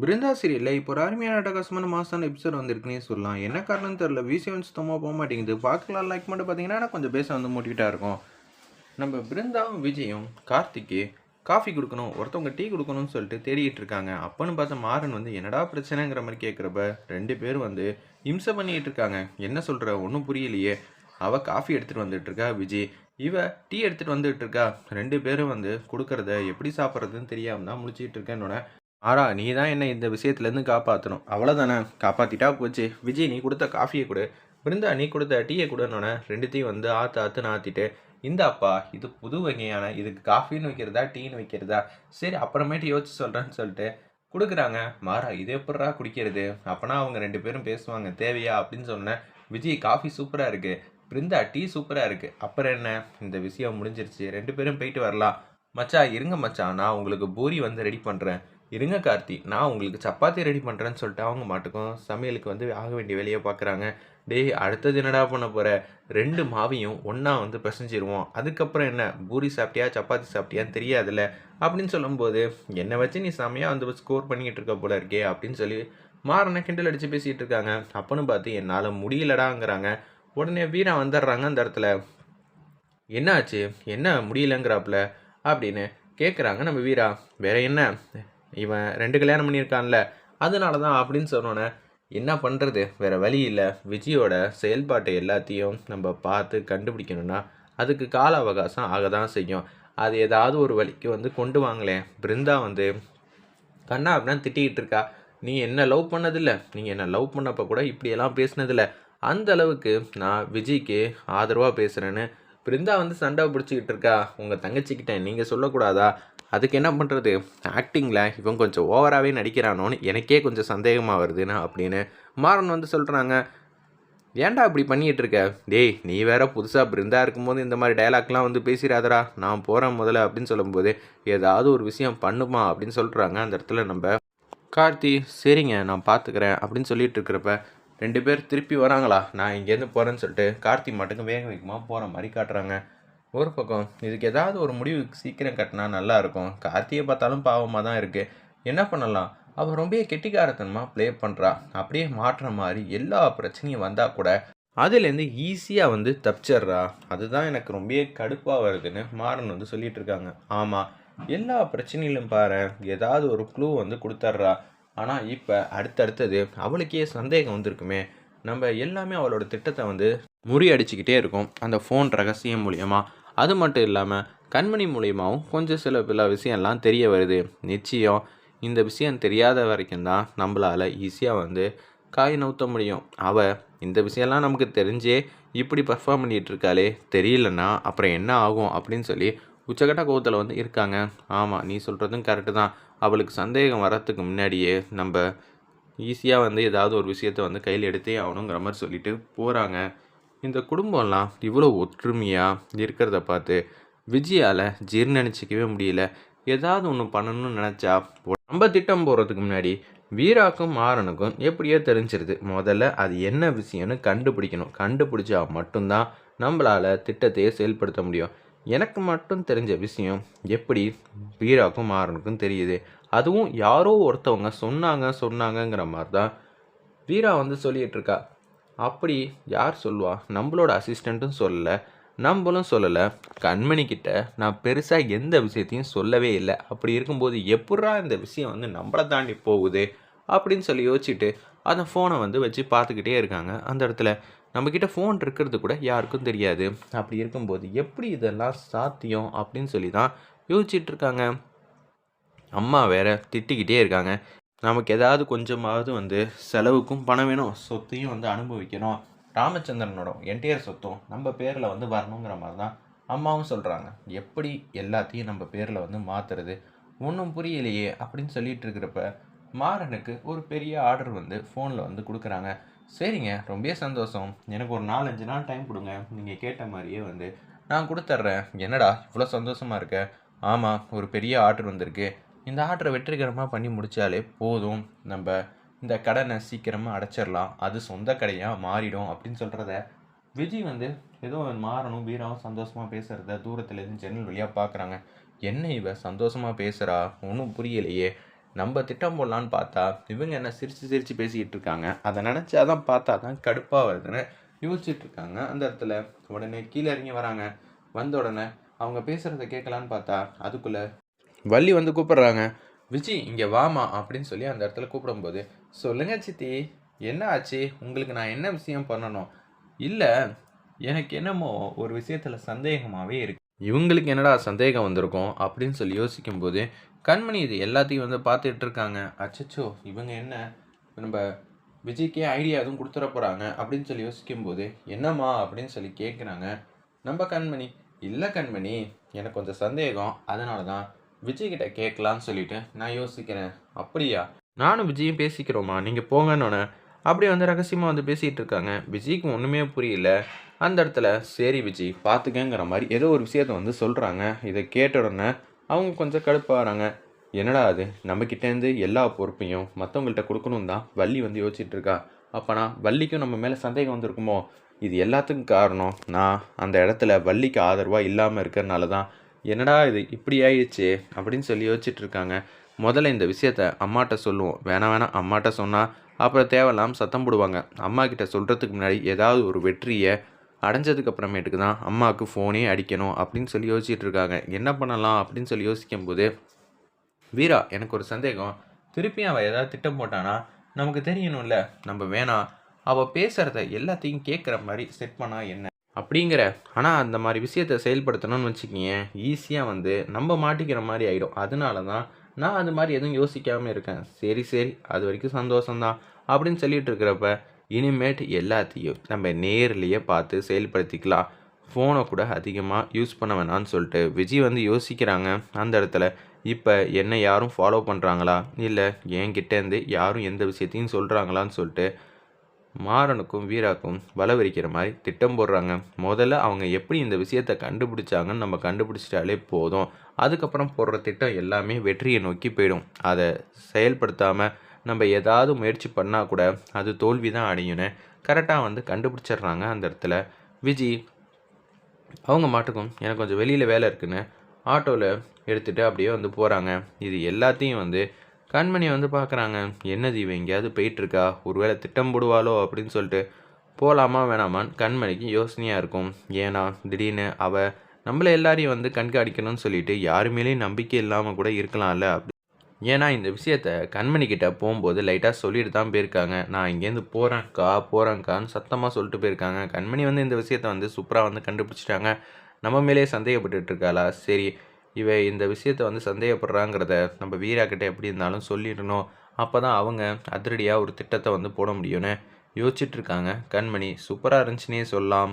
பிருந்தா சீரியலில் இப்போ ஒரு அருமையான அட்டகாசமான மாசான எபிசோட் வந்திருக்குன்னே சொல்லலாம். என்ன காரணம் தெரில விஷயம் சுத்தமாக போக மாட்டேங்குது. பார்க்கலாம். லைக் மட்டும் பார்த்தீங்கன்னா கொஞ்சம் பேச வந்து மூட்டிக்கிட்டா இருக்கும். நம்ம பிருந்தாவும் விஜயும் கார்த்திக்கு காஃபி கொடுக்கணும். ஒருத்தவங்க டீ கொடுக்கணும்னு சொல்லிட்டு தேடிட்டு இருக்காங்க. அப்பன்னு பார்த்த மாறன் வந்து என்னடா பிரச்சனைங்கிற மாதிரி கேட்குறப்ப ரெண்டு பேரும் வந்து இம்சை பண்ணிட்டு இருக்காங்க. என்ன சொல்கிற ஒன்றும் புரியலையே. அவ காஃபி எடுத்துகிட்டு வந்துட்டுருக்கா விஜய் இவ டீ எடுத்துகிட்டு வந்துட்டு இருக்கா. ரெண்டு பேரும் வந்து கொடுக்கறத எப்படி சாப்பிட்றதுன்னு தெரியாமல் தான் முடிச்சிட்டு இருக்கேன்னொட ஆரா நீ தான் என்ன இந்த விஷயத்துலேருந்து காப்பாற்றணும் அவ்வளோதானே காப்பாற்றிட்டா போச்சு. விஜய் நீ கொடுத்த காஃபியை கொடு. பிருந்தா நீ கொடுத்த டீயை கொடுன்னொன்னே ரெண்டுத்தையும் வந்து ஆற்று ஆற்றுன்னு ஆற்றிட்டு இந்த அப்பா இது புது வகையான இதுக்கு காஃபின்னு வைக்கிறதா டீன்னு வைக்கிறதா? சரி அப்புறமேட்டு யோசிச்சு சொல்கிறேன்னு சொல்லிட்டு கொடுக்குறாங்க. மாறா இது எப்படா குடிக்கிறது? அப்போனா அவங்க ரெண்டு பேரும் பேசுவாங்க தேவையா? அப்படின்னு சொன்னேன் விஜய் காஃபி சூப்பராக இருக்குது பிருந்தா டீ சூப்பராக இருக்குது அப்புறம் என்ன? இந்த விஷயம் முடிஞ்சிருச்சு. ரெண்டு பேரும் போயிட்டு வரலாம். மச்சா இருங்க மச்சா நான் உங்களுக்கு பூரி வந்து ரெடி பண்ணுறேன் இருங்க கார்த்தி நான் உங்களுக்கு சப்பாத்தி ரெடி பண்ணுறேன்னு சொல்லிட்டு அவங்க மாட்டுக்கும் சமையலுக்கு வந்து ஆக வேண்டிய வேலையை பார்க்குறாங்க. டேய் அடுத்தது என்னடா பண்ண போகிற ரெண்டு மாவையும் ஒன்றா வந்து பிசைஞ்சிருவோம். அதுக்கப்புறம் என்ன? பூரி சாப்பிட்டியா? சப்பாத்தி சாப்பிட்டியான்னு தெரியாதுல்ல? அப்படின்னு சொல்லும்போது என்னை வச்சு நீ செமையாக வந்து ஸ்கோர் பண்ணிக்கிட்டு இருக்க போல இருக்கே அப்படின்னு சொல்லி மாறனை கிண்டல் அடித்து பேசிகிட்டு இருக்காங்க. அப்பன்னு பார்த்து என்னால் முடியலடாங்கிறாங்க. உடனே வீரா வந்துடுறாங்க அந்த இடத்துல. என்னாச்சு? என்ன முடியலங்கிறாப்புல அப்படின்னு கேட்குறாங்க நம்ம வீரா. வேற என்ன? இவன் ரெண்டு கல்யாணம் பண்ணியிருக்கான்ல அதனால தான் அப்படின்னு சொன்னோன்னே என்ன பண்ணுறது வேறு வழி இல்லை. விஜயோட செயல்பாட்டை எல்லாத்தையும் நம்ம பார்த்து கண்டுபிடிக்கணும்னா அதுக்கு கால அவகாசம் ஆக தான் செய்யும். அது ஏதாவது ஒரு வழிக்கு வந்து கொண்டு வாங்களேன் பிருந்தா வந்து கண்ணா அப்படின்னா திட்டிகிட்டு இருக்கா? நீ என்ன லவ் பண்ணதில்ல? நீ என்ன லவ் பண்ணப்போ கூட இப்படியெல்லாம் பேசினதில்ல? அந்த அளவுக்கு நான் விஜய்க்கு ஆதரவாக பேசுகிறேன்னு பிருந்தா வந்து சண்டை பிடிச்சிக்கிட்டு இருக்கா? உங்கள் தங்கச்சிக்கிட்ட நீங்கள் சொல்லக்கூடாதா? அதுக்கு என்ன பண்ணுறது ஆக்டிங்கில் இவன் கொஞ்சம் ஓவராகவே நடிக்கிறானோன்னு எனக்கே கொஞ்சம் சந்தேகமாக வருதுன்னு அப்படின்னு மாறன் வந்து சொல்கிறாங்க ஏன்டா இப்படி பண்ணிகிட்டு இருக்க டேய் நீ வேற புதுசாக பிருந்தா இருக்கும்போது இந்த மாதிரி டயலாக்லாம் வந்து பேசிடாதடா நான் போகிறேன் முதல்ல அப்படின்னு சொல்லும்போது ஏதாவது ஒரு விஷயம் பண்ணுமா அப்படின்னு சொல்கிறாங்க அந்த இடத்துல நம்ம கார்த்தி சரிங்க நான் பார்த்துக்கிறேன் அப்படின்னு சொல்லிட்டு இருக்கிறப்ப ரெண்டு பேர் திருப்பி வராங்களா? நான் இங்கேருந்து போகிறேன்னு சொல்லிட்டு கார்த்தி மட்டுக்கும் வேக வேகமாக போகிற மாதிரி காட்டுறாங்க. ஒரு பக்கம் இதுக்கு ஏதாவது ஒரு முடிவு சீக்கிரம் கட்டினா நல்லாயிருக்கும். கார்த்தியை பார்த்தாலும் பாவமாக தான் இருக்குது என்ன பண்ணலாம்? அவள் ரொம்ப கெட்டிக்காரத்தனமாக ப்ளே பண்ணுறா அப்படியே மாற்றுற மாதிரி எல்லா பிரச்சனையும் வந்தால் கூட அதுலேருந்து ஈஸியாக வந்து தப்பிச்சிட்றா. அதுதான் எனக்கு ரொம்ப கடுப்பாக வருதுன்னு மாறன் வந்து சொல்லிட்டு இருக்காங்க. ஆமாம் எல்லா பிரச்சனையிலும் பாரு ஏதாவது ஒரு க்ளூ வந்து கொடுத்துட்றா. ஆனால் இப்போ அடுத்தடுத்தது அவளுக்கே சந்தேகம் வந்திருக்குமே. நம்ம எல்லாமே அவளோட திட்டத்தை வந்து முறியடிச்சுக்கிட்டே இருக்கோம். அந்த ஃபோன் ரகசியம் மூலியமாக அது மட்டும் இல்லாமல் கண்மணி மூலியமாகவும் கொஞ்சம் சில பல விஷயம்லாம் தெரிய வருது. நிச்சயம் இந்த விஷயம் தெரியாத வரைக்கும் தான் நம்மளால் ஈஸியாக வந்து காய் நவுத்த முடியும். அவள் இந்த விஷயம்லாம் நமக்கு தெரிஞ்சே இப்படி பர்ஃபார்ம் பண்ணிகிட்டு இருக்காளே தெரியலன்னா அப்புறம் என்ன ஆகும் அப்படின்னு சொல்லி உச்சகட்ட கோவத்தில் வந்து இருக்காங்க. ஆமாம் நீ சொல்கிறதும் கரெக்டு தான். அவளுக்கு சந்தேகம் வரத்துக்கு முன்னாடியே நம்ம ஈஸியாக வந்து ஏதாவது ஒரு விஷயத்த வந்து கையில் எடுத்தே ஆகணுங்கிற மாதிரி சொல்லிட்டு போகிறாங்க இந்த குடும்பம்லாம் இவ்வளோ ஒற்றுமையாக இருக்கிறத பார்த்து விஜயால் ஜீர்ணிச்சிக்கவே முடியல. ஏதாவது ஒன்று பண்ணணும்னு நினச்சா நம்ம திட்டம் போகிறதுக்கு முன்னாடி வீராக்கும் மாறனுக்கும் எப்படியோ தெரிஞ்சிருது. முதல்ல அது என்ன விஷயம்னு கண்டுபிடிக்கணும். கண்டுபிடிச்சா மட்டும்தான் நம்மளால் திட்டத்தையே செயல்படுத்த முடியும். எனக்கு மட்டும் தெரிஞ்ச விஷயம் எப்படி வீராக்கும் மாறனுக்கும் தெரியுது. அதுவும் யாரோ ஒருத்தவங்க சொன்னாங்க சொன்னாங்கங்கிற மாதிரி தான் வீரா வந்து சொல்லிகிட்டு இருக்கா. அப்படி யார் சொல்லுவா? நம்மளோட அசிஸ்டண்ட்டும் சொல்லலை. நம்மளும் சொல்லலை. கண்மணிக்கிட்ட நான் பெருசாக எந்த விஷயத்தையும் சொல்லவே இல்லை. அப்படி இருக்கும்போது எப்பட்றா இந்த விஷயம் வந்து நம்மளை தாண்டி போகுது? அப்படின்னு சொல்லி யோசிச்சுட்டு அந்த ஃபோனை வந்து வச்சு பார்த்துக்கிட்டே இருக்காங்க. அந்த இடத்துல நம்மக்கிட்ட ஃபோன் இருக்கிறது கூட யாருக்கும் தெரியாது. அப்படி இருக்கும்போது எப்படி இதெல்லாம் சாத்தியம் அப்படின்னு சொல்லி தான் யோசிச்சுட்ருக்காங்க அம்மா வேற திட்டிக்கிட்டே இருக்காங்க. நமக்கு ஏதாவது கொஞ்சமாவது வந்து செலவுக்கும் பணம் வேணும் சொத்தையும் வந்து அனுபவிக்கணும். ராமச்சந்திரனோட என்டையர் சொத்தும் நம்ம பேரில் வந்து வரணுங்கிற மாதிரி தான் அம்மாவும் சொல்கிறாங்க எப்படி எல்லாத்தையும் நம்ம பேரில் வந்து மாற்றுறது ஒன்றும் புரியலையே அப்படின்னு சொல்லிட்டு இருக்கிறப்ப மாறனுக்கு ஒரு பெரிய ஆர்டர் வந்து ஃபோனில் வந்து கொடுக்குறாங்க. சரிங்க ரொம்ப சந்தோஷம். எனக்கு ஒரு நாலஞ்சு நாள் டைம் கொடுங்க. நீங்கள் கேட்ட மாதிரியே வந்து நான் கொடுத்துட்றேன் என்னடா இவ்வளோ சந்தோஷமாக இருக்க? ஆமாம் ஒரு பெரிய ஆர்டர் வந்திருக்கு. இந்த ஆர்டரை வெற்றிகரமாக பண்ணி முடித்தாலே போதும். நம்ம இந்த கடனை சீக்கிரமாக அடைச்சிடலாம். அது சொந்த கடையாக மாறிடும் அப்படின்னு சொல்கிறத விஜய் வந்து ஏதோ மாறணும் வீராவும் சந்தோஷமாக பேசுகிறத தூரத்துலேருந்து ஜன்னல் வழியாக பார்க்குறாங்க என்ன இவ சந்தோஷமாக பேசுகிறா ஒன்றும் புரியலையே. நம்ம திட்டம் போடலான்னு பார்த்தா இவங்க என்ன சிரித்து சிரித்து பேசிக்கிட்டு இருக்காங்க. அதை நினச்சா தான் பார்த்தா தான் கடுப்பாக வருதுன்னு யோசிச்சுட்டு இருக்காங்க. அந்த இடத்துல உடனே கீழே இறங்கி வராங்க. வந்த உடனே அவங்க பேசுகிறத கேட்கலான்னு பார்த்தா அதுக்குள்ளே வள்ளி வந்து கூப்பிடுறாங்க. விஜி இங்கே வாமா அப்படின்னு சொல்லி அந்த இடத்துல கூப்பிடும்போது சொல்லுங்க சித்தி என்ன ஆச்சு? உங்களுக்கு நான் என்ன விஷயம் பண்ணணும்? இல்லை எனக்கு என்னமோ ஒரு விஷயத்தில் சந்தேகமாகவே இருக்கு. இவங்களுக்கு என்னடா சந்தேகம் வந்திருக்கும் அப்படின்னு சொல்லி யோசிக்கும்போது கண்மணி இது எல்லாத்தையும் வந்து பார்த்துட்டு இருக்காங்க. அச்சச்சோ இவங்க என்ன? நம்ம விஜய்க்கே ஐடியா எதுவும் கொடுத்துட போகிறாங்க அப்படின்னு சொல்லி யோசிக்கும்போது என்னம்மா? அப்படின்னு சொல்லி கேட்குறாங்க நம்ம கண்மணி இல்லை கண்மணி எனக்கு கொஞ்சம் சந்தேகம். அதனால தான் விஜய்கிட்ட கேட்கலான்னு சொல்லிட்டு நான் யோசிக்கிறேன். அப்படியா? நானும் விஜயும் பேசிக்கிறோமா நீங்கள் போங்கன்னொன்னே அப்படியே வந்து ரகசியமாக வந்து பேசிகிட்டு இருக்காங்க. விஜய்க்கு ஒன்றுமே புரியல. அந்த இடத்துல சரி விஜய் பார்த்துக்கங்கிற மாதிரி ஏதோ ஒரு விஷயத்த வந்து சொல்கிறாங்க இதை கேட்ட உடனே அவங்க கொஞ்சம் கடுப்பாகிறாங்க என்னடா அது? நம்மக்கிட்டேருந்து எல்லா பொறுப்பையும் மற்றவங்கள்ட்ட கொடுக்கணும் தான் வள்ளி வந்து யோசிச்சுட்டு இருக்கா. அப்போனா வள்ளிக்கும் நம்ம மேலே சந்தேகம் வந்திருக்குமோ? இது எல்லாத்துக்கும் காரணம். நான் அந்த இடத்துல வள்ளிக்கு ஆதரவாக இல்லாமல் இருக்கிறனால தான் என்னடா இது இப்படி ஆயிடுச்சு அப்படின்னு சொல்லி யோசிச்சுட்டு இருக்காங்க முதல்ல இந்த விஷயத்த அம்மாட்ட சொல்லுவோம். வேணாம் வேணாம் அம்மாட்ட சொன்னால் அப்புறம் தேவையில்லாமல் சத்தம் போடுவாங்க. அம்மா கிட்ட சொல்கிறதுக்கு முன்னாடி ஏதாவது ஒரு வெற்றியை அடைஞ்சதுக்கு அப்புறமேட்டுக்கு தான் அம்மாவுக்கு ஃபோனே அடிக்கணும் அப்படின்னு சொல்லி யோசிச்சுட்டு இருக்காங்க என்ன பண்ணலாம் அப்படின்னு சொல்லி யோசிக்கும்போது வீரா எனக்கு ஒரு சந்தேகம். திருப்பி அவள் ஏதாவது திட்டம் போட்டானா? நமக்கு தெரியணும்ல. நம்ம வேணாம். அவள் பேசுகிறத எல்லாத்தையும் கேட்குற மாதிரி செட் பண்ணால் என்ன? அப்படிங்கிற. ஆனால் அந்த மாதிரி விஷயத்தை செயல்படுத்தணும்னு வச்சுக்கிங்க ஈஸியாக வந்து நம்ம மாட்டிக்கிற மாதிரி ஆகிடும் அதனால தான் நான் அது மாதிரி எதுவும் யோசிக்காமல் இருக்கேன். சரி சரி அது வரைக்கும் சந்தோஷம்தான் அப்படின்னு சொல்லிட்டு இருக்கிறப்ப இனிமேட் எல்லாத்தையும் நம்ம நேர்லேயே பார்த்து செயல்படுத்திக்கலாம். ஃபோனை கூட அதிகமாக யூஸ் பண்ண வேணாம்னு சொல்லிட்டு விஜய் வந்து யோசிக்கிறாங்க. அந்த இடத்துல இப்போ என்னை யாரும் ஃபாலோ பண்ணுறாங்களா இல்லை என்கிட்டேருந்து யாரும் எந்த விஷயத்தையும் சொல்கிறாங்களான்னு சொல்லிட்டு மாறனுக்கும் வீராக்கும் வலவரிக்கிற மாதிரி திட்டம் போடுறாங்க. முதல்ல அவங்க எப்படி இந்த விஷயத்தை கண்டுபிடிச்சாங்கன்னு நம்ம கண்டுபிடிச்சிட்டாலே போதும். அதுக்கப்புறம் போடுற திட்டம் எல்லாமே வெற்றியை நோக்கி போயிடும். அதை செயல்படுத்தாமல் நம்ம ஏதாவது முயற்சி பண்ணால் கூட அது தோல்வி தான் அடையும்னு கரெக்டாக வந்து கண்டுபிடிச்சிடுறாங்க அந்த இடத்துல. விஜி அவங்க மாட்டுக்கும் எனக்கு கொஞ்சம் வெளியில் வேலை இருக்குன்னு ஆட்டோவில் எடுத்துகிட்டு அப்படியே வந்து போகிறாங்க இது எல்லாத்தையும் வந்து கண்மணி வந்து பார்க்குறாங்க என்னது இவன் எங்கேயாவது போயிட்டுருக்கா? ஒருவேளை திட்டம் போடுவாளோ? அப்படின்னு சொல்லிட்டு போகலாமா வேணாமான்னு கண்மணிக்கு யோசனையாக இருக்கும். ஏன்னா திடீர்னு அவள் நம்மளை எல்லாரையும் வந்து கண்காணிக்கணும்னு சொல்லிட்டு யாரு மேலேயும் நம்பிக்கை இல்லாமல் கூட இருக்கலாம்ல. அப்படி ஏன்னா இந்த விஷயத்த கண்மணிக்கிட்ட போகும்போது லைட்டாக சொல்லிட்டு தான் போயிருக்காங்க. நான் இங்கேருந்து போகிறேன்க்கா போகிறேன்க்கான்னு சத்தமாக சொல்லிட்டு போயிருக்காங்க. கண்மணி வந்து இந்த விஷயத்த வந்து சூப்பராக வந்து கண்டுபிடிச்சிட்டாங்க. நம்ம மேலே சந்தேகப்பட்டுருக்காளா சரி இவ இந்த விஷயத்தை வந்து சந்தேகப்படுறாங்கிறத நம்ம வீரா எப்படி இருந்தாலும் சொல்லிடணும். அப்போ தான் அவங்க அதிரடியாக ஒரு திட்டத்தை வந்து போட முடியும்னு யோசிச்சுட்ருக்காங்க கண்மணி சூப்பராக இருந்துச்சுன்னே சொல்லலாம்.